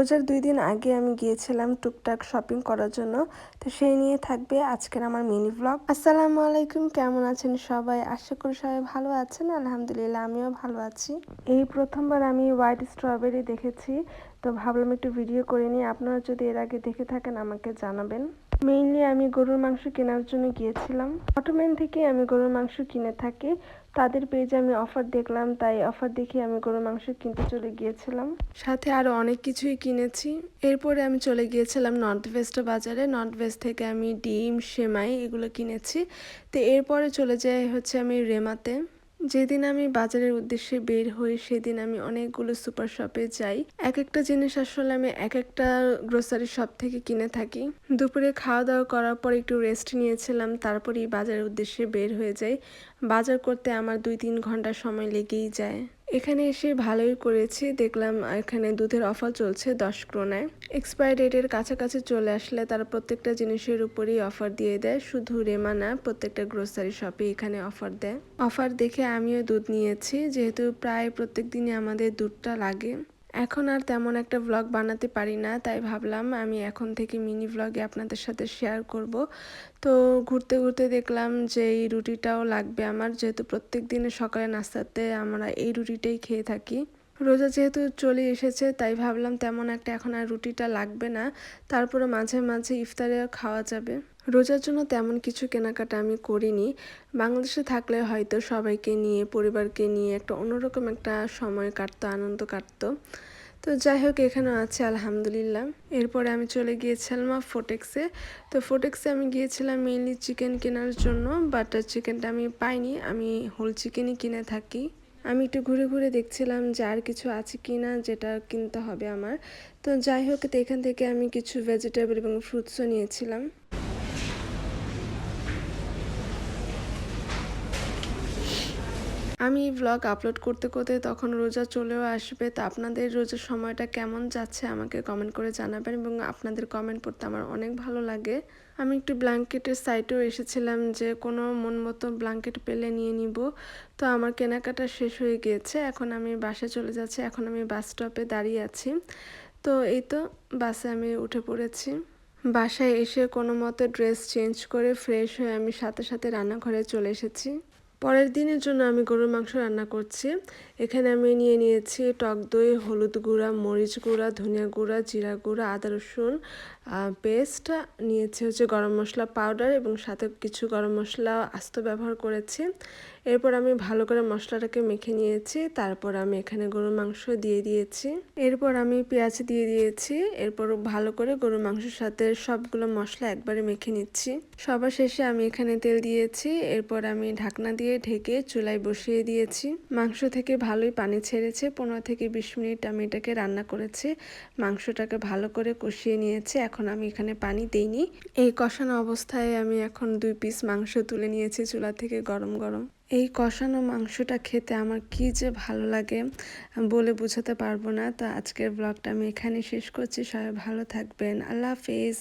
রোজার দুই দিন আগে আমি গিয়েছিলাম টুকটাক শপিং করার জন্য। তো সেই নিয়ে থাকবে আজকের আমার মিনি ব্লগ আসসালামু আলাইকুম, কেমন আছেন সবাই? আশা করি সবাই ভালো আছেন। আলহামদুলিল্লাহ, আমিও ভালো আছি। এই প্রথমবার আমি হোয়াইট স্ট্রবেরি দেখেছি। তো ভাবলাম একটু ভিডিও করে নিই। আপনারা যদি এর আগে দেখে থাকেন, আমাকে জানাবেন। মেইনলি আমি গরুর মাংস কেনার জন্য গিয়েছিলাম। অটোম্যান থেকে আমি গরুর মাংস কিনে থাকি। তাদের পেজে আমি অফার দেখলাম, তাই অফার দেখে আমি গরুর মাংস কিনতে চলে গিয়েছিলাম। সাথে আরও অনেক কিছুই কিনেছি। এরপরে আমি চলে গিয়েছিলাম নর্থ ওয়েস্ট বাজারে। নর্থ ওয়েস্ট থেকে আমি ডিম, সেমাই এগুলো কিনেছি। তো এরপরে চলে যাই হচ্ছে আমি রেমাতে। যেদিন আমি বাজারের উদ্দেশ্যে বের হই, সেদিন আমি অনেকগুলো সুপার শপে যাই। এক একটা জিনিস আসলে আমি এক একটা গ্রোসারি শপ থেকে কিনে থাকি। দুপুরে খাওয়া দাওয়া করার পর একটু রেস্ট নিয়েছিলাম, তারপরেই বাজারের উদ্দেশ্যে বের হয়ে যাই। বাজার করতে আমার দুই তিন ঘণ্টা সময় লেগেই যায়। এখানে এসে ভালোই করেছি। দেখলাম এখানে দুধের অফার চলছে দশ ক্রোনায়। এক্সপায়ার ডেটের কাছাকাছি চলে আসলে তারা প্রত্যেকটা জিনিসের উপরেই অফার দিয়ে দেয়। শুধু রেমা না, প্রত্যেকটা গ্রোসারি শপে এখানে অফার দেয়। অফার দেখে আমিও দুধ নিয়েছি। যেহেতু প্রায় প্রত্যেক দিনই আমাদের দুধটা লাগে। এখন আর তেমন একটা ভ্লগ বানাতে পারি না, তাই ভাবলাম আমি এখন থেকে মিনি ভ্লগে আপনাদের সাথে শেয়ার করব। তো ঘুরতে ঘুরতে দেখলাম যে এই রুটিটাও লাগবে আমার, যেহেতু প্রত্যেক দিনে সকালে নাস্তাতে আমরা এই রুটিটাই খেয়ে থাকি। রোজা যেহেতু চলে এসেছে, তাই ভাবলাম তেমন একটা এখন আর রুটিটা লাগবে না, তারপরে মাঝে মাঝে ইফতারে খাওয়া যাবে। রোজার জন্য তেমন কিছু কেনাকাটা আমি করিনি। বাংলাদেশে থাকলে হয়তো সবাইকে নিয়ে, পরিবারকে নিয়ে একটা অন্যরকম একটা সময় কাটতো, আনন্দ কাটতো। তো যাই হোক, এখানেও আছে, আলহামদুলিল্লাহ। এরপরে আমি চলে গিয়েছিলাম ফোটেক্সে তো ফোটেক্সে আমি গিয়েছিলাম মেইনলি চিকেন কেনার জন্য বাটার চিকেনটা আমি পাইনি। আমি হোল চিকেনই কিনে থাকি। আমি একটু ঘুরে ঘুরে দেখছিলাম যে আর কিছু আছে কি না যেটা কিনতে হবে আমার। তো যাই হোক, এখান থেকে আমি কিছু ভেজিটেবল এবং ফ্রুটসও নিয়েছিলাম। আমি ব্লগ আপলোড করতে করতে তখন রোজা চলেও আসবে, তো আপনাদের রোজার সময়টা কেমন যাচ্ছে আমাকে কমেন্ট করে জানাবেন এবং আপনাদের কমেন্ট পড়তে আমার অনেক ভালো লাগে। আমি একটু ব্ল্যাঙ্কেটের সাইটেও এসেছিলাম যে কোনো মন মতো ব্ল্যাঙ্কেট পেলে নিয়ে নিব, তো আমার কেনাকাটা শেষ হয়ে গিয়েছে, এখন আমি বাসে চলে যাচ্ছি, এখন আমি বাস স্টপে দাঁড়িয়ে আছি। তো এই তো বাসে আমি উঠে পড়েছি। বাসায় এসে কোনো মতো ড্রেস চেঞ্জ করে ফ্রেশ হয়ে আমি সাথে সাথে রান্নাঘরে চলে এসেছি। পরের দিনের জন্য আমি গরুর মাংস রান্না করছি। এখানে আমি নিয়ে নিয়েছি টক দই, হলুদ গুঁড়া, মরিচ গুঁড়া, ধনিয়া গুঁড়া, জিরা গুঁড়া, আদা রসুন পেস্ট। নিয়েছি হচ্ছে গরম মশলা পাউডার এবং সাথে কিছু গরম মশলা আস্ত ব্যবহার করেছি। এরপর আমি ভালো করে মশলাটাকে মেখে নিয়েছি, তারপর আমি এখানে গরুর মাংস দিয়ে দিয়েছি। এরপর আমি পেঁয়াজ দিয়ে দিয়েছি, এরপর ভালো করে গরুর মাংসের সাথে সবগুলো মশলা একবারে মেখে নিচ্ছি। সবার শেষে আমি এখানে তেল দিয়েছি, এরপর আমি ঢাকনা দিয়ে ঢেকে চুলায় বসিয়ে দিয়েছি। মাংস থেকে ভালোই পানি ছেড়েছে, পনেরো থেকে বিশ মিনিট আমি এটাকে রান্না করেছি। মাংসটাকে ভালো করে কষিয়ে নিয়েছি, এখন আমি এখানে পানি দিইনি। এই কষানো অবস্থায় আমি এখন দুই পিস মাংস তুলে নিয়েছি চুলা থেকে গরম গরম। এই কষানো মাংসটা খেতে আমার কি যে ভালো লাগে বলে বোঝাতে পারব না। তো আজকের ব্লগটা আমি এখানে শেষ করছি। সবাই ভালো থাকবেন। আল্লাহ হাফিজ।